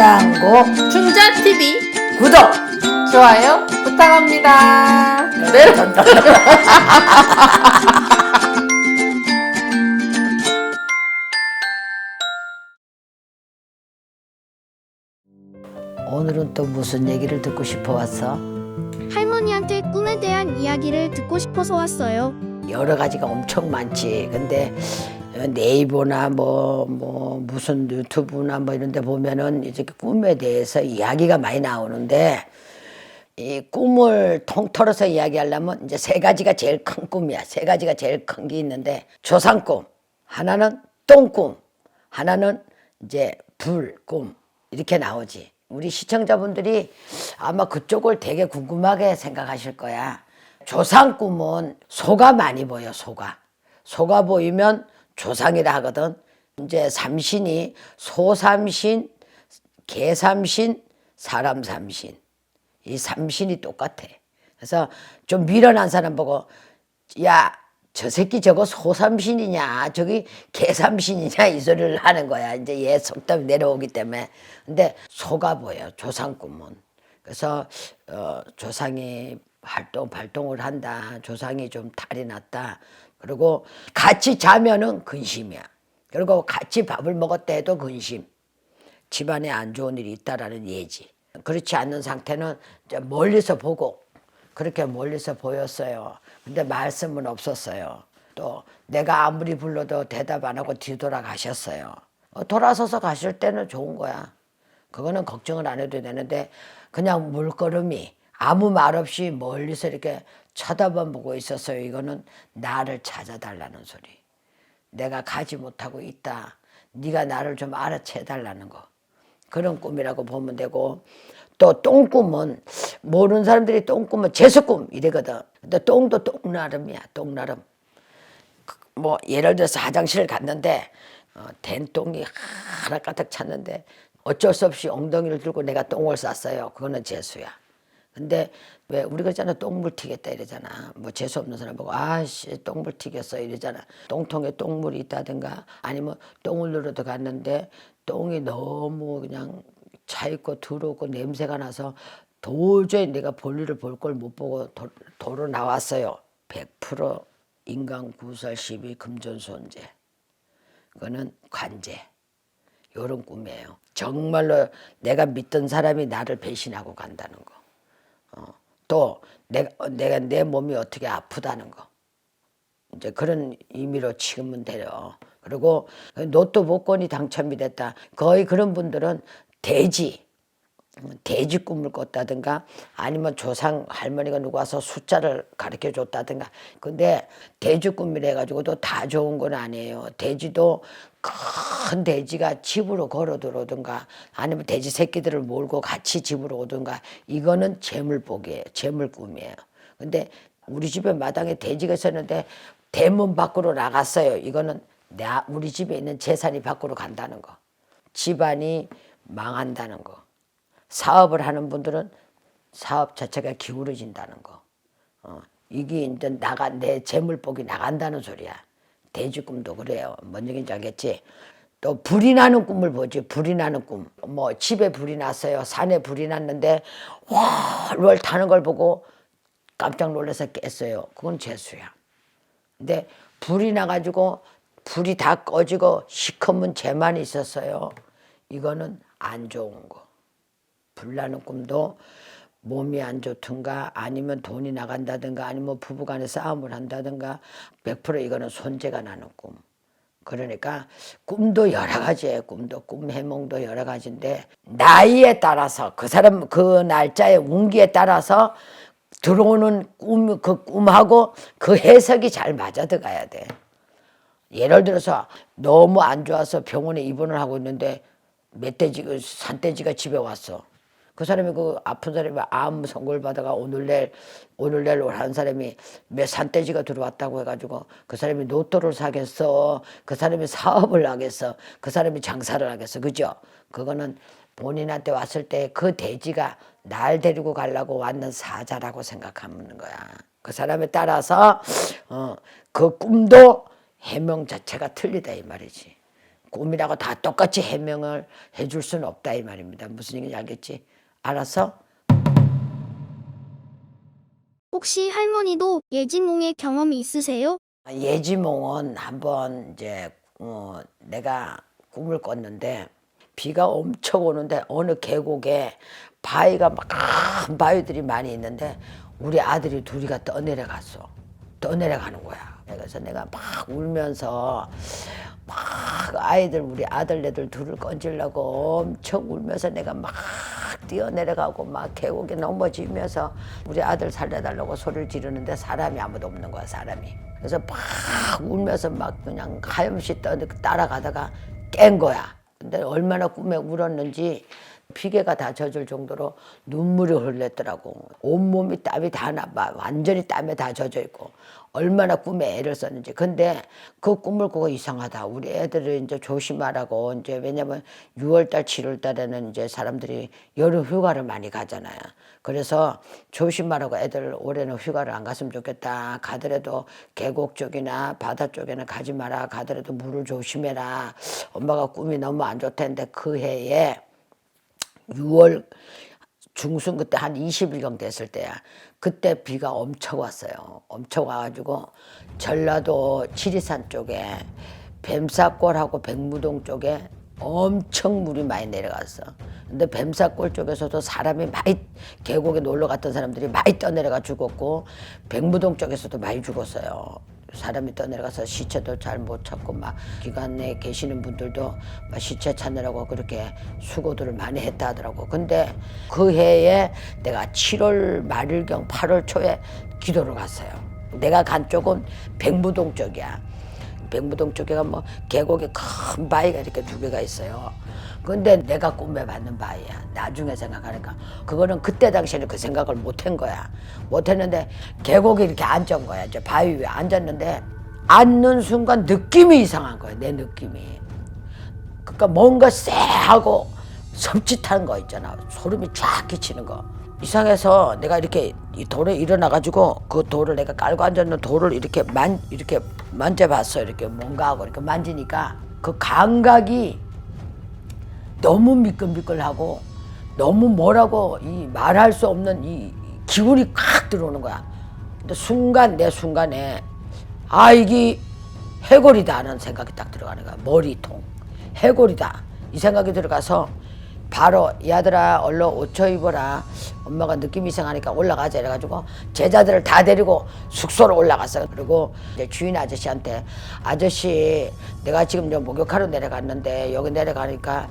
김당고 춘자TV 구독 좋아요 부탁합니다. 네. 오늘은 또 무슨 얘기를 듣고 싶어 왔어? 할머니한테 꿈에 대한 이야기를 듣고 싶어서 왔어요. 여러 가지가 엄청 많지. 근데 어, 네이버나 뭐, 뭐, 무슨 유튜브나 뭐 이런 데 보면은 이제 그 꿈에 대해서 이야기가 많이 나오는데 이 꿈을 통틀어서 이야기하려면 이제 세 가지가 제일 큰 꿈이야. 세 가지가 제일 큰 게 있는데 조상꿈, 하나는 똥꿈, 하나는 이제 불꿈 이렇게 나오지. 우리 시청자분들이 아마 그쪽을 되게 궁금하게 생각하실 거야. 조상꿈은 소가 많이 보여, 소가. 소가 보이면 조상이라 하거든. 이제 삼신이 소삼신, 개삼신, 사람삼신. 이 삼신이 똑같아. 그래서 좀 미련한 사람 보고 야, 저 새끼 저거 소삼신이냐, 저기 개삼신이냐 이 소리를 하는 거야. 이제 얘 속담이 내려오기 때문에. 근데 소가 보여, 조상 꿈은. 그래서 어, 조상이 활동 발동을 한다. 조상이 좀 탈이 났다. 그리고 같이 자면은 근심이야. 그리고 같이 밥을 먹었다 해도 근심. 집안에 안 좋은 일이 있다라는 예지. 그렇지 않는 상태는 멀리서 보고 그렇게 멀리서 보였어요. 근데 말씀은 없었어요. 또 내가 아무리 불러도 대답 안 하고 뒤돌아 가셨어요. 어, 돌아서서 가실 때는 좋은 거야. 그거는 걱정을 안 해도 되는데 그냥 물걸음이 아무 말 없이 멀리서 이렇게 쳐다만 보고 있었어요. 이거는 나를 찾아달라는 소리. 내가 가지 못하고 있다. 네가 나를 좀 알아채 달라는 거. 그런 꿈이라고 보면 되고 또 똥꿈은 모르는 사람들이 똥꿈은 재수꿈 이래거든. 근데 똥도 똥나름이야. 똥나름. 그뭐 예를 들어서 화장실을 갔는데 어, 된 똥이 하나 가득 찼는데 어쩔 수 없이 엉덩이를 들고 내가 똥을 쌌어요. 그거는 재수야. 근데 왜 우리가 있잖아 똥물 튀겼다 이러잖아. 뭐 재수 없는 사람 보고 아씨 똥물 튀겼어. 이러잖아. 똥통에 똥물이 있다든가 아니면 똥을 누러 들어갔는데 똥이 너무 그냥 차 있고 더럽고 냄새가 나서 도저히 내가 볼일을 볼 걸 못 보고 도, 도로 나왔어요. 100% 인간 구설 시비 금전손재. 그거는 관제. 요런 꿈이에요. 정말로 내가 믿던 사람이 나를 배신하고 간다는 거 어, 또 내가, 내가 내 몸이 어떻게 아프다는 거. 이제 그런 의미로 치면 돼요. 그리고 로또 복권이 당첨이 됐다. 거의 그런 분들은 돼지, 돼지 꿈을 꿨다든가 아니면 조상 할머니가 누구 와서 숫자를 가르쳐 줬다든가. 근데 돼지 꿈이래 가지고도 다 좋은 건 아니에요. 돼지도 큰 돼지가 집으로 걸어 들어오든가 아니면 돼지 새끼들을 몰고 같이 집으로 오든가 이거는 재물복이에요. 재물 꿈이에요. 근데 우리 집에 마당에 돼지가 있었는데 대문 밖으로 나갔어요. 이거는 나 우리 집에 있는 재산이 밖으로 간다는 거. 집안이 망한다는 거. 사업을 하는 분들은 사업 자체가 기울어진다는 거. 어, 이게 이제 나가 내 재물복이 나간다는 소리야. 돼지 꿈도 그래요. 뭔 얘기인지 알겠지? 또 불이 나는 꿈을 보지. 불이 나는 꿈. 뭐 집에 불이 났어요. 산에 불이 났는데 활활 타는 걸 보고 깜짝 놀라서 깼어요. 그건 재수야. 근데 불이 나가지고 불이 다 꺼지고 시커먼 재만 있었어요. 이거는 안 좋은 거. 불 나는 꿈도 몸이 안 좋든가 아니면 돈이 나간다든가 아니면 부부간에 싸움을 한다든가 100% 이거는 손재가 나는 꿈. 그러니까 꿈도 여러 가지예요. 꿈도 꿈 해몽도 여러 가지인데 나이에 따라서 그 사람 그 날짜의 운기에 따라서 들어오는 꿈 그 꿈하고 그 해석이 잘 맞아 들어가야 돼. 예를 들어서 너무 안 좋아서 병원에 입원을 하고 있는데 멧돼지 그 산돼지가 집에 왔어. 그 사람이 그 아픈 사람이 암 선고를 받아가 오늘 내일 오늘 내일 하는 사람이 몇 산돼지가 들어왔다고 해가지고 그 사람이 로또를 사겠어. 그 사람이 사업을 하겠어. 그 사람이 장사를 하겠어. 그죠? 그거는 본인한테 왔을 때 그 돼지가 날 데리고 가려고 왔는 사자라고 생각하는 거야. 그 사람에 따라서 어, 그 꿈도 해명 자체가 틀리다 이 말이지. 꿈이라고 다 똑같이 해명을 해줄 수는 없다 이 말입니다. 무슨 얘기인지 알겠지? 알아서 혹시 할머니도 예지몽의 경험이 있으세요? 예지몽은 한번 이제 어, 내가 꿈을 꿨는데 비가 엄청 오는데 어느 계곡에 바위가 막큰 바위들이 많이 있는데 우리 아들이 둘이가 떠내려갔어. 떠내려가는 거야. 그래서 내가 막 울면서 막 아이들 우리 아들네들 둘을 건지려고 엄청 울면서 내가 막 뛰어내려가고 막 계곡에 넘어지면서 우리 아들 살려달라고 소리를 지르는데 사람이 아무도 없는 거야 사람이. 그래서 막 울면서 막 그냥 하염시 떠 따라가다가 깬 거야. 근데 얼마나 꿈에 울었는지 피개가 다 젖을 정도로 눈물이 흘렀더라고. 온몸이 땀이 다 나, 막 완전히 땀에 다 젖어 있고 얼마나 꿈에 애를 썼는지. 근데 그 꿈을 꾸고 이상하다. 우리 애들을 이제 조심하라고 이제 왜냐면 6월달, 7월달에는 이제 사람들이 여름 휴가를 많이 가잖아요. 그래서 조심하라고 애들 올해는 휴가를 안 갔으면 좋겠다. 가더라도 계곡 쪽이나 바다 쪽에는 가지 마라. 가더라도 물을 조심해라. 엄마가 꿈이 너무 안 좋다는데 그 해에 6월 중순 그때 한 20일경 됐을 때야. 그때 비가 엄청 왔어요. 엄청 와가지고 전라도 지리산 쪽에 뱀사골하고 백무동 쪽에 엄청 물이 많이 내려갔어. 근데 뱀사골 쪽에서도 사람이 많이 계곡에 놀러 갔던 사람들이 많이 떠내려가 죽었고 백무동 쪽에서도 많이 죽었어요. 사람이 떠내려가서 시체도 잘 못 찾고 막 기관에 계시는 분들도 막 시체 찾느라고 그렇게 수고들을 많이 했다 하더라고. 근데 그 해에 내가 7월 말일경 8월 초에 기도를 갔어요. 내가 간 쪽은 백무동 쪽이야. 백무동 쪽에가 뭐 계곡에 큰 바위가 이렇게 두 개가 있어요. 근데 내가 꿈에 받는 바위야. 나중에 생각하니까 그거는 그때 당시에는 그 생각을 못 한 거야. 못 했는데 계곡에 이렇게 앉은 거야. 이제 바위 위에 앉았는데 앉는 순간 느낌이 이상한 거야. 내 느낌이. 그러니까 뭔가 쎄하고 섬찟한 거 있잖아. 소름이 쫙 끼치는 거. 이상해서 내가 이렇게 이 돌에 일어나가지고 그 돌을 내가 깔고 앉았는 돌을 이렇게 만 이렇게 만져봤어. 이렇게 뭔가 하고 이렇게 만지니까 그 감각이 너무 미끌미끌하고 너무 뭐라고 이 말할 수 없는 이 기운이 콱 들어오는 거야. 근데 순간 내 순간에 아 이게 해골이다 하는 생각이 딱 들어가는 거야. 머리통 해골이다 이 생각이 들어가서 바로 이 아들아 얼른 옷쳐 입어라. 엄마가 느낌이 이상하니까 올라가자. 이래가지고 제자들을 다 데리고 숙소로 올라갔어 그리고 이제 주인 아저씨한테 아저씨 내가 지금 저 목욕하러 내려갔는데 여기 내려가니까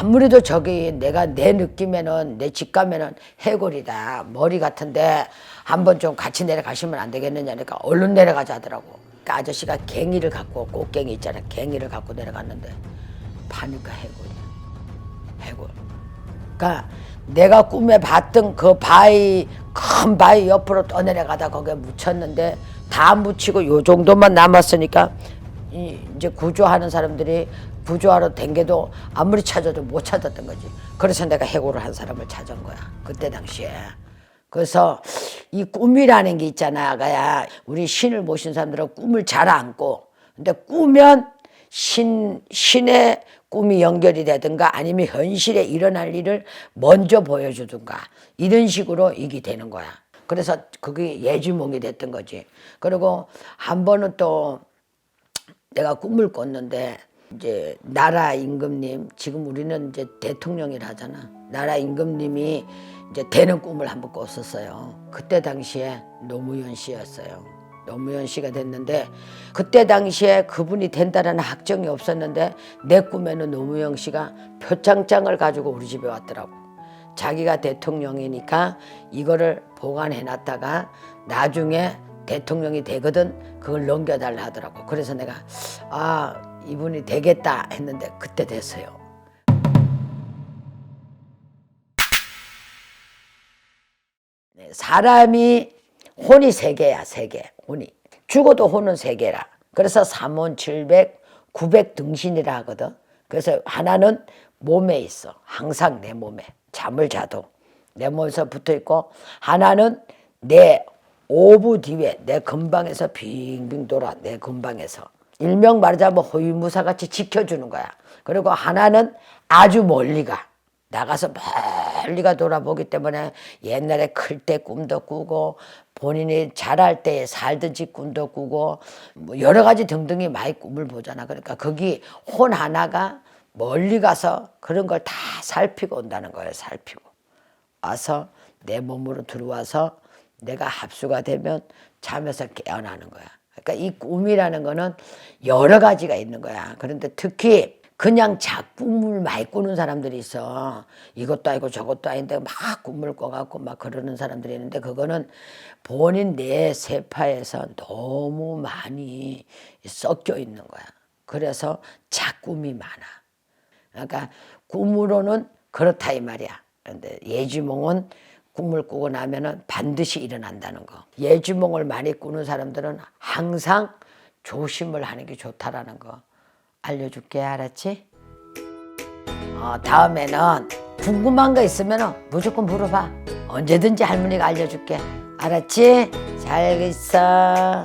아무래도 저기 내가 내 느낌에는 내 직감에는 해골이다. 머리 같은데 한번 좀 같이 내려가시면 안 되겠느냐니까 얼른 내려가자 하더라고. 그 아저씨가 갱이를 갖고 꽃갱이 있잖아 갱이를 갖고 내려갔는데 파니까 해골이야 해골. 그러니까 내가 꿈에 봤던 그 바위 큰 바위 옆으로 떠내려가다 거기에 묻혔는데 다 묻히고 요 정도만 남았으니까 이 이제 구조하는 사람들이 구조하러 댕겨도 아무리 찾아도 못 찾았던 거지. 그래서 내가 해고를 한 사람을 찾은 거야. 그때 당시에. 그래서 이 꿈이라는 게 있잖아, 아가야. 우리 신을 모신 사람들은 꿈을 잘 안고. 근데 꾸면 신, 신의 꿈이 연결이 되든가 아니면 현실에 일어날 일을 먼저 보여주든가 이런 식으로 이게 되는 거야. 그래서 그게 예지몽이 됐던 거지. 그리고 한 번은 또 내가 꿈을 꿨는데 이제 나라 임금님 지금 우리는 이제 대통령이라 하잖아. 나라 임금님이 이제 되는 꿈을 한번 꿨었어요. 그때 당시에 노무현 씨였어요. 노무현 씨가 됐는데 그때 당시에 그분이 된다라는 확정이 없었는데 내 꿈에는 노무현 씨가 표창장을 가지고 우리 집에 왔더라고. 자기가 대통령이니까 이거를 보관해 놨다가 나중에 대통령이 되거든 그걸 넘겨달라 하더라고. 그래서 내가 아 이분이 되겠다 했는데 그때 됐어요. 네, 사람이 혼이 세 개야, 세 개. 혼이. 죽어도 혼은 세 개라. 그래서 삼혼 칠백, 구백 등신이라 하거든. 그래서 하나는 몸에 있어. 항상 내 몸에. 잠을 자도 내 몸에서 붙어 있고 하나는 내 오부 뒤에 내 근방에서 빙빙 돌아 내 근방에서 일명 말하자면 호위무사같이 지켜주는 거야. 그리고 하나는 아주 멀리 가. 나가서 멀 리가 돌아보기 때문에 옛날에 클 때 꿈도 꾸고 본인이 자랄 때 살든지 꿈도 꾸고 뭐 여러 가지 등등이 많이 꿈을 보잖아. 그러니까 거기 혼 하나가 멀리 가서 그런 걸 다 살피고 온다는 거예요. 살피고. 와서 내 몸으로 들어와서 내가 합수가 되면 잠에서 깨어나는 거야. 그러니까 이 꿈이라는 거는 여러 가지가 있는 거야. 그런데 특히 그냥 작꿈을 많이 꾸는 사람들이 있어. 이것도 아니고 저것도 아닌데 막 꿈을 꿔갖고 막 그러는 사람들이 있는데 그거는 본인 내 세파에서 너무 많이 섞여 있는 거야. 그래서 작꿈이 많아. 그러니까 꿈으로는 그렇다 이 말이야. 그런데 예지몽은 꿈을 꾸고 나면은 반드시 일어난다는 거. 예지몽을 많이 꾸는 사람들은 항상 조심을 하는 게 좋다라는 거 알려줄게 알았지? 어, 다음에는 궁금한 거 있으면 무조건 물어봐. 언제든지 할머니가 알려줄게. 알았지? 잘 있어.